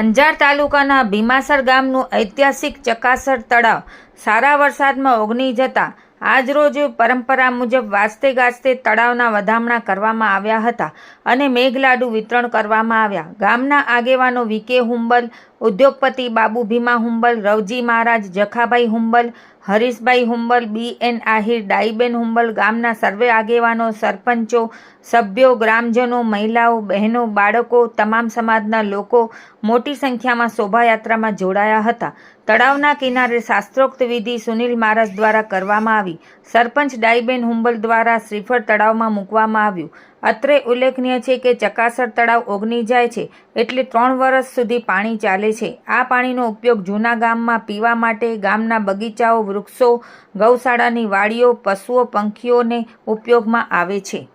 અંજાર તાલુકાના ભીમાસર ગામનું ઐતિહાસિક ચકાસર તળાવ સારા વરસાદમાં ઓગની જતા આજરોજ પરંપરા મુજબ વાજતે ગાજતે તળાવના વધામણા કરવામાં આવ્યા હતા અને મેઘલાડુ વિતરણ કરવામાં આવ્યા. ગામના આગેવાનો વિકે હુંબલ ઉદ્યોગપતિ બાબુ ભીમા હુંબલ, રવજી મહારાજ, જખાભાઈ હુંબલ, હરીશભાઈ હુંબલ, બી એન આહિર, ડાઈબેન હુંબલ, ગામના સર્વે આગેવાનો, સરપંચો, સભ્યો, ગ્રામજનો, મહિલાઓ, બહેનો, બાળકો, તમામ સમાજના લોકો મોટી સંખ્યામાં શોભાયાત્રામાં જોડાયા હતા. તળાવના કિનારે શાસ્ત્રોક્ત વિધિ સુનિલ મહારાજ દ્વારા કરવામાં આવી. સરપંચ ડાઈબેન હુંબલ દ્વારા શ્રીફળ તળાવમાં મૂકવામાં આવ્યું. અત્રે ઉલ્લેખનીય છે કે ચકાસર તળાવ ઓગની જાય છે એટલે ત્રણ વર્ષ સુધી પાણી ચાલે છે. આ પાણીનો ઉપયોગ જૂના ગામમાં પીવા માટે, ગામના બગીચાઓ, વૃક્ષો, ગૌશાળાની વાડીઓ, પશુઓ, પંખીઓને ઉપયોગમાં આવે છે.